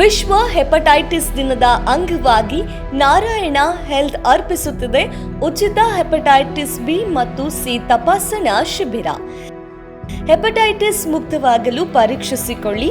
ವಿಶ್ವ ಹೆಪಟೈಟಿಸ್ ದಿನದ ಅಂಗವಾಗಿ ನಾರಾಯಣ ಹೆಲ್ತ್ ಅರ್ಪಿಸುತ್ತಿದೆ. ಉಚಿತ ಹೆಪಟೈಟಿಸ್ ಬಿ ಮತ್ತು ಸಿ ತಪಾಸಣಾ ಶಿಬಿರ. ಹೆಪಟೈಟಿಸ್ ಮುಕ್ತವಾಗಲು ಪರೀಕ್ಷಿಸಿಕೊಳ್ಳಿ.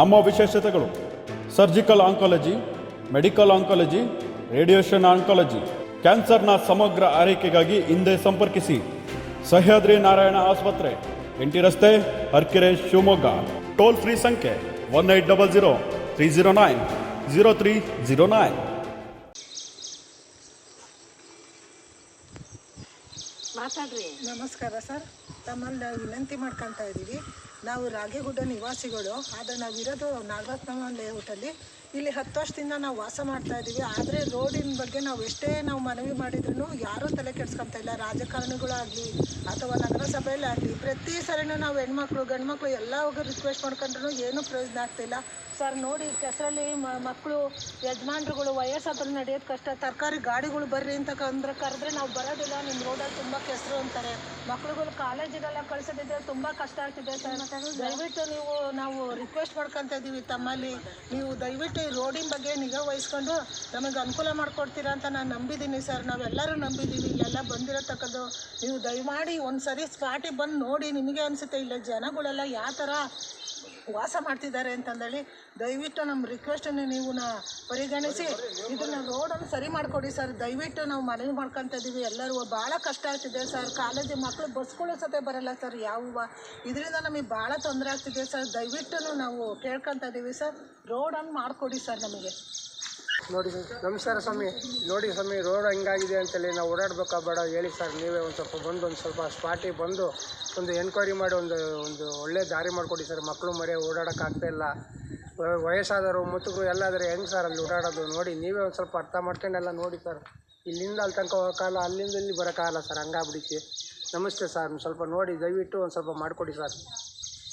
ನಮ್ಮ ವಿಶೇಷತೆಗಳು. Surgical oncology medical oncology radiation oncology ಕ್ಯಾನ್ಸರ್ನ ಸಮಗ್ರ ಆರೈಕೆಗಾಗಿ ಹಿಂದೆ ಸಂಪರ್ಕಿಸಿ. ಸಹ್ಯಾದ್ರಿ ನಾರಾಯಣ ಆಸ್ಪತ್ರೆ ಎಂಟಿ ರಸ್ತೆ ಹರ್ಕೆರೆ ಶಿವಮೊಗ್ಗ. ಟೋಲ್ ಫ್ರೀ ಸಂಖ್ಯೆ one eight double zero three zero nine zero three zero nine ಮಾತಾಡ್ರಿ. ನಮಸ್ಕಾರ ಸರ್. ತಮ್ಮಲ್ಲಿ ವಿನಂತಿ ಮಾಡ್ಕೊತಾ ಇದ್ದೀವಿ. ನಾವು ರಾಗಿಗುಡ್ಡ ನಿವಾಸಿಗಳು ಆದರೆ ನಾವಿರೋದು ನಾಗರತ್ನಮ್ಮ ಲೇಔಟಲ್ಲಿ ಇಲ್ಲಿ ಹತ್ತು ವರ್ಷದಿಂದ ನಾವು ವಾಸ ಮಾಡ್ತಾ ಇದ್ದೀವಿ. ಆದರೆ ರೋಡಿನ ಬಗ್ಗೆ ನಾವು ಎಷ್ಟೇ ನಾವು ಮನವಿ ಮಾಡಿದ್ರು ಯಾರೂ ತಲೆ ಕೆಡ್ಸ್ಕೊತಾ ಇಲ್ಲ. ರಾಜಕಾರಣಿಗಳಾಗಲಿ ಅಥವಾ ನಗರಸಭೆಯಲ್ಲೇ ಆಗಲಿ, ಪ್ರತಿ ಸರಿನೂ ನಾವು ಹೆಣ್ಮಕ್ಳು, ಗಂಡ್ಮಕ್ಳು ಎಲ್ಲ ಹೋಗಿ ರಿಕ್ವೆಸ್ಟ್ ಮಾಡ್ಕೊಂಡ್ರು ಏನೂ ಪ್ರಯೋಜನ ಆಗ್ತಿಲ್ಲ ಸರ್, ನೋಡಿ, ಕೆಸರಲ್ಲಿ ಮಕ್ಕಳು, ಯಜಮಾನ್ರುಗಳು ವಯಸ್ಸಾದ್ರೂ ನಡೆಯೋದು ಕಷ್ಟ. ತರಕಾರಿ ಗಾಡಿಗಳು ಬರ್ರಿ ಅಂತ ಅಂದ್ರೆ ಕರೆದ್ರೆ ನಾವು ಬರೋದಿಲ್ಲ. ನಿಮ್ಮ ರೋಡಲ್ಲಿ ತುಂಬ ಕೆಸರು ಅಂತಾರೆ. ಮಕ್ಳುಗಳು ಕಾಲೇಜಿಗೆಲ್ಲ ಕಳ್ಸೋದಿದ್ರೆ ತುಂಬ ಕಷ್ಟ ಆಗ್ತಿದೆ ಸರ್. ದಯವಿಟ್ಟು ನೀವು, ನಾವು ರಿಕ್ವೆಸ್ಟ್ ಮಾಡ್ಕೊತಾ ಇದ್ದೀವಿ ತಮ್ಮಲ್ಲಿ. ನೀವು ದಯವಿಟ್ಟು ರೋಡಿನ ಬಗ್ಗೆ ನಿಗಾ ವಹಿಸ್ಕೊಂಡು ನಮಗೆ ಅನುಕೂಲ ಮಾಡಿಕೊಡ್ತೀರಾ ಅಂತ ನಾನು ನಂಬಿದ್ದೀನಿ ಸರ್. ನಾವೆಲ್ಲರೂ ನಂಬಿದ್ದೀವಿ. ಇಲ್ಲೆಲ್ಲ ಬಂದಿರತಕ್ಕದ್ದು ನೀವು ದಯಮಾಡಿ ಒಂದು ಸರಿ ಸ್ಪಾಟಿಗೆ ಬಂದು ನೋಡಿ. ನಿಮಗೆ ಅನಿಸುತ್ತೆ, ಇಲ್ಲ ಜನಗಳೆಲ್ಲ ಯಾವ ಥರ ವಾಸ ಮಾಡ್ತಿದ್ದಾರೆ ಅಂತಂದೇಳಿ ದಯವಿಟ್ಟು ನಮ್ಮ ರಿಕ್ವೆಸ್ಟನ್ನು ನೀವು ಪರಿಗಣಿಸಿ. ಇದನ್ನು ರೋಡನ್ನು ಸರಿ ಮಾಡಿಕೊಡಿ ಸರ್. ದಯವಿಟ್ಟು ನಾವು ಮನವಿ ಮಾಡ್ಕೊತ ಇದ್ದೀವಿ ಎಲ್ಲರೂ ಭಾಳ ಕಷ್ಟ ಆಗ್ತಿದೆ ಸರ್. ಕಾಲೇಜು ಮಕ್ಕಳು ಬಸ್ಗಳು ಸತೆ ಬರಲ್ಲ ಸರ್. ಯಾವ ಇದರಿಂದ ನಮಗೆ ಭಾಳ ತೊಂದರೆ ಆಗ್ತಿದೆ ಸರ್. ದಯವಿಟ್ಟು ನಾವು ಕೇಳ್ಕೊತ ಇದ್ದೀವಿ ಸರ್. ರೋಡನ್ನು ಮಾಡಿಕೊಡಿ ಸರ್ ನಮಗೆ. ನೋಡಿ ನಮಸ್ಕಾರ ಸ್ವಾಮಿ. ನೋಡಿ ಸ್ವಾಮಿ, ರೋಡ್ ಹೆಂಗಾಗಿದೆ ಅಂತೇಳಿ ನಾವು ಓಡಾಡ್ಬೇಕಾ ಬೇಡ ಹೇಳಿ ಸರ್, ನೀವೇ ಒಂದು ಸ್ವಲ್ಪ ಬಂದು, ಒಂದು ಸ್ವಲ್ಪ ಸ್ಪಾಟಿಗೆ ಬಂದು ಒಂದು ಎನ್ಕ್ವೈರಿ ಮಾಡಿ, ಒಂದು ಒಂದು ಒಳ್ಳೆ ದಾರಿ ಮಾಡಿಕೊಡಿ ಸರ್. ಮಕ್ಕಳು ಮರಿ ಓಡಾಡೋಕ್ಕಾಗ್ತಾ ಇಲ್ಲ. ವ- ವಯಸ್ಸಾದವರು ಮುತ್ತುಗಳು ಎಲ್ಲಾದರೆ ಹೆಂಗೆ ಸರ್ ಅಲ್ಲಿ ಓಡಾಡೋದು? ನೋಡಿ, ನೀವೇ ಒಂದು ಸ್ವಲ್ಪ ಅರ್ಥ ಮಾಡ್ಕೊಂಡೆಲ್ಲ ನೋಡಿ ಸರ್. ಇಲ್ಲಿಂದ ಅಲ್ಲಿ ತನಕ ಹೋಗೋಕ್ಕಾಗಲ್ಲ ಅಲ್ಲಿಂದ ಇಲ್ಲಿ ಬರೋಕ್ಕಾಗಲ್ಲ ಸರ್ ಹಂಗಾಗ್ಬಿಡಿಸಿ ನಮಸ್ತೆ ಸರ್ ಸ್ವಲ್ಪ ನೋಡಿ, ದಯವಿಟ್ಟು ಒಂದು ಸ್ವಲ್ಪ ಮಾಡಿಕೊಡಿ ಸರ್.